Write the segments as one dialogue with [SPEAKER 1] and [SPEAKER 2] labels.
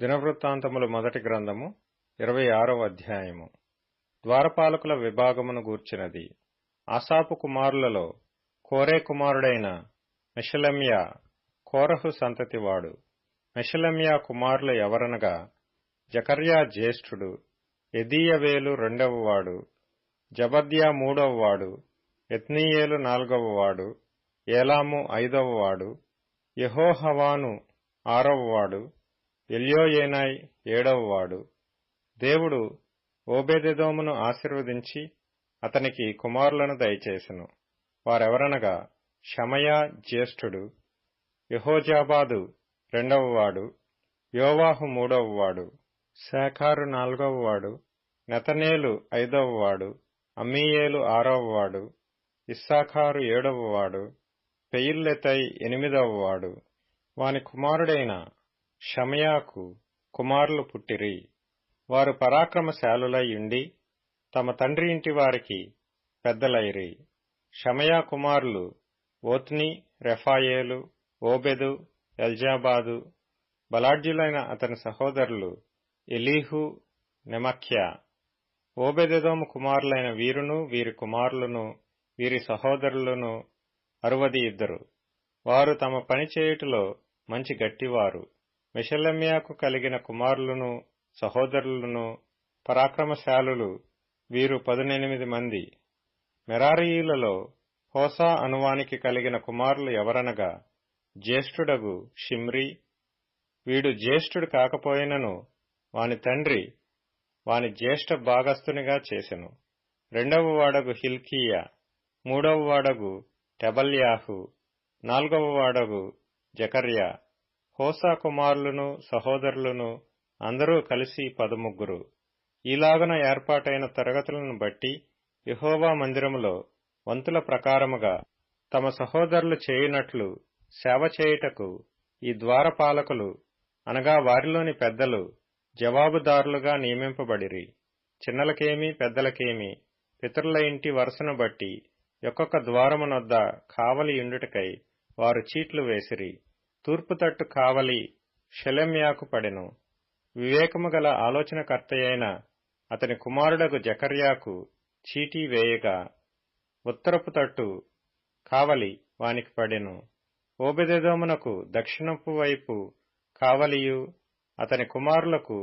[SPEAKER 1] దినవృత్తాంతముల మొదటి గ్రంథము ఇరవై ఆరవ అధ్యాయము ద్వారపాలకుల విభాగమును గూర్చినది ఆసాపు కుమారులలో కోరే కుమారుడైన మిషలమ్యా కోరహు సంతతివాడు మిషలమ్యా కుమారుల ఎవరనగా జకర్యా జ్యేష్ఠుడు ఎదీయవేలు రెండవవాడు జబద్యా మూడవవాడు ఎత్నీయేలు నాలుగవవాడు ఏలాము ఐదవవాడు యహోహవాను ఆరవవాడు ఎల్యోయేనాయ్ ఏడవవాడు దేవుడు ఓబేదెదోమును ఆశీర్వదించి అతనికి కుమారులను దయచేసెను వారెవరనగా షమయా జ్యేష్ఠుడు యహోజాబాదు రెండవవాడు యోవాహు మూడవవాడు శాఖారు నాలుగవవాడు నెతనేలు ఐదవవాడు అమ్మీయేలు ఆరవవాడు ఇస్సాఖారు ఏడవవాడు పెయిల్లెతై ఎనిమిదవవాడు వాని కుమారుడైన షమయాకు కుమారులు పుట్టిరి వారు ఉండి తమ తండ్రి ఇంటి వారికి పెద్దలైరి షమయా కుమారులు ఓత్ని రెఫాయేలు ఓబెదు ఎల్జాబాదు బలాఢ్యులైన అతని సహోదరులు ఎలీహు నెమఖ్యా ఓబెదెదోము కుమారులైన వీరును వీరి కుమారులను వీరి సహోదరులను అరువది ఇద్దరు వారు తమ పని చేయుటలో మంచి గట్టివారు మిషలమ్యాకు కలిగిన కుమారులను సహోదరులను పరాక్రమశాలులు వీరు పదునెనిమిది మంది మెరారీయులలో హోసా అనువానికి కలిగిన కుమారులు ఎవరనగా జ్యేష్ఠుడగు షిమ్రి వీడు జ్యేష్ఠుడు కాకపోయినను వాని తండ్రి వాని జ్యేష్ఠ భాగస్థునిగా చేసెను రెండవ వాడగు హిల్కీయా మూడవ వాడగు టెబల్యాహు నాల్గవ వాడగు జకర్యా హోసా కుమారులను సహోదరులను అందరూ కలిసి పదముగ్గురు ఈలాగున ఏర్పాటైన తరగతులను బట్టి యహోవా మందిరములో వంతుల ప్రకారముగా తమ సహోదరులు చేయనట్లు సేవ చేయుటకు ఈ ద్వారపాలకులు అనగా వారిలోని పెద్దలు జవాబుదారులుగా నియమింపబడిరి చిన్నలకేమి పెద్దలకేమి పితరుల ఇంటి వరుసను బట్టి ఒక్కొక్క ద్వారమునొద్ద కావలియుండుటకై వారు చీట్లు వేసిరి తూర్పు తట్టు కావలి షెలెమ్యాకు పడెను వివేకము గల ఆలోచనకర్తయైన అతని కుమారుడగు జకర్యాకు చీటీ వేయగా ఉత్తరపు తట్టు కావలి వానికి పడెను ఓబెదోమునకు దక్షిణపు వైపు కావలియు అతని కుమారులకు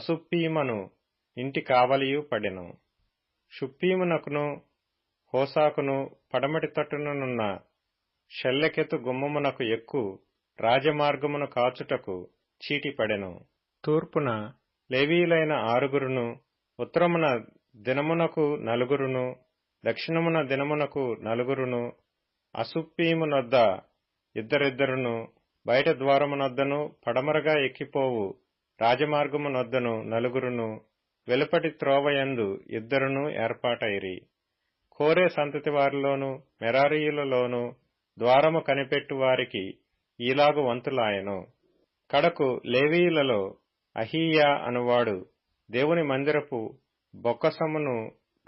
[SPEAKER 1] అసుప్పీమను ఇంటి కావలియు పడెను షుప్పీమునకును హోసాకును పడమటి తట్టుననున్న షెల్లెకెతు గుమ్మమునకు ఎక్కువ రాజమార్గమును కాచుటకు చీటిపడెను తూర్పున లేవీయులైన ఆరుగురును ఉత్తరమున దినమునకు నలుగురును దక్షిణమున దినమునకు నలుగురును అసుప్పీమునొద్ద ఇద్దరిద్దరును బయట ద్వారమునొద్దను పడమరగా ఎక్కిపోవు రాజమార్గమునొద్దను నలుగురును వెలుపటి త్రోవయందు ఇద్దరును ఏర్పాటైరి కోరే సంతతి వారిలోను మెరారీయులలోను ద్వారము కనిపెట్టు వారికి ఈలాగు వంతులాయను కడకు లేవీయులలో అహీయా అనువాడు దేవుని మందిరపు బొక్కసమును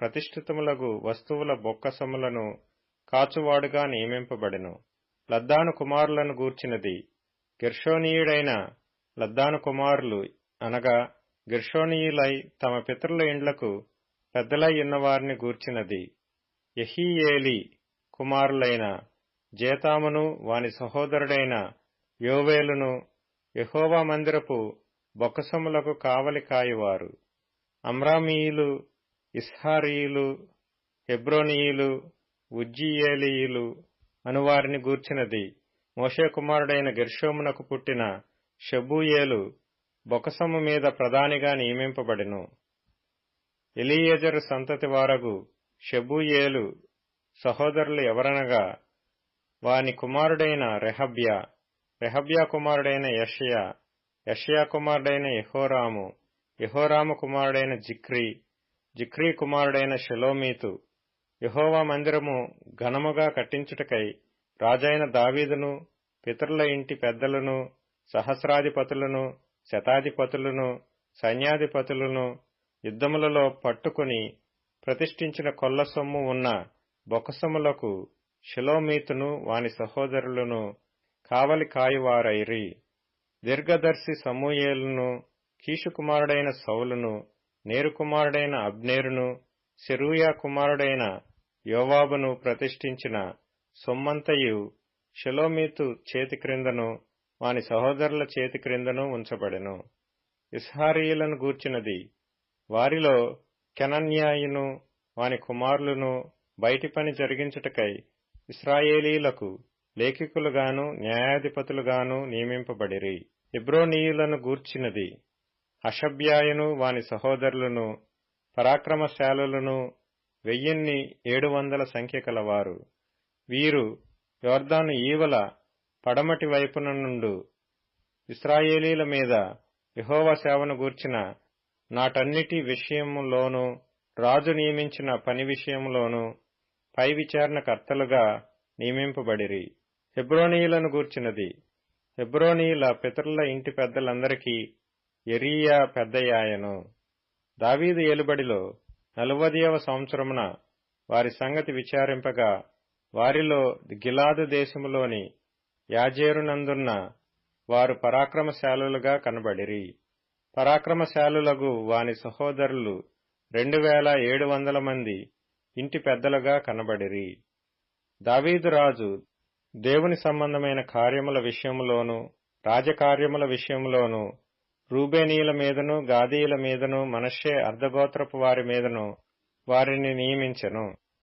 [SPEAKER 1] ప్రతిష్ఠితములగు వస్తువుల బొక్కసములను కాచువాడుగా నియమింపబడెను లద్దాను కుమారులను గూర్చినది గిర్షోనీయుడైన లద్దాను కుమారులు అనగా గిర్షోనీయులై తమ పితరుల ఇండ్లకు పెద్దలై ఉన్నవారిని గూర్చినది ఎహియేలి కుమారులైన జేతామును వాని సహోదరుడైన యోవేలును యహోవా మందిరపు బొక్కసములకు కావలి కాయువారు అమ్రామీయులు ఇస్హారీయులు హెబ్రోనీయులు ఉజ్జియేలీయులు అనువారిని గూర్చినది కుమారుడైన గిర్షోమునకు పుట్టిన షబూయేలు బొకసము మీద ప్రధానిగా నియమింపబడెను ఎలియజరు సంతతి వారగు షబూయేలు సహోదరులు ఎవరనగా వాని కుమారుడైన రెహబ్యా రెహబ్యా కుమారుడైన యషయా యషయా కుమారుడైన యహోరాము యహోరాము కుమారుడైన జిక్రీ జిక్రీ కుమారుడైన షెలోమీతు యహోవా మందిరము ఘనముగా కట్టించుటకై రాజైన దావీదును పితరుల ఇంటి పెద్దలను సహస్రాధిపతులను శతాధిపతులను సైన్యాధిపతులను యుద్ధములలో పట్టుకుని ప్రతిష్ఠించిన కొల్ల సొమ్ము ఉన్న బొక్కసొమ్ములకు షిలోమీతును వాని సహోదరులను కావలి కాయువారైరి దీర్ఘదర్శి సమూయేలును కీషుకుమారుడైన సౌలును నేరుకుమారుడైన అబ్నేరును సెరూయా కుమారుడైన యోవాబును ప్రతిష్ఠించిన సొమ్మంతయు షిలోమీతు చేతి క్రిందను వాని సహోదరుల చేతి క్రిందను ఉంచబడెను ఇస్హారీయులను గూర్చినది వారిలో కెనన్యాయును వాని కుమారులను బయటి పని జరిగించుటకై ఇస్రాయేలీలకు లేఖికులుగాను న్యాయాధిపతులుగాను నియమింపబడిరి ఇబ్రోనీయులను గూర్చినది అషభ్యాయను వాని సహోదరులను పరాక్రమశాలులను వెయ్యిన్ని ఏడు వందల సంఖ్య కలవారు వీరు యోర్దాను ఈవల పడమటి వైపున నుండు ఇస్రాయేలీల మీద యహోవా సేవను గూర్చిన నాటన్నిటి విషయంలోనూ రాజు నియమించిన పని విషయంలోనూ పై విచారణకర్తలుగా నియమింపబడిరి హెబ్రోనీయులను గూర్చినది హెబ్రోనీయుల పితరుల ఇంటి పెద్దలందరికీ ఎరియా పెద్దయాయను దావీదు ఏలుబడిలో నలువదియవ సంవత్సరమున వారి సంగతి విచారింపగా వారిలో గిలాదు దేశములోని యాజేరునందున్న వారు పరాక్రమశాలులుగా కనబడిరి పరాక్రమశాలులకు వాని సహోదరులు రెండు వేల ఏడు వందల మంది ఇంటి పెద్దలుగా కనబడిరి దావీదురాజు దేవుని సంబంధమైన కార్యముల విషయంలోనూ రాజకార్యముల విషయంలోనూ రూబేనీయుల మీదను గాదీయుల మీదను మనషే అర్ధగోత్రపు వారి మీదను వారిని నియమించెను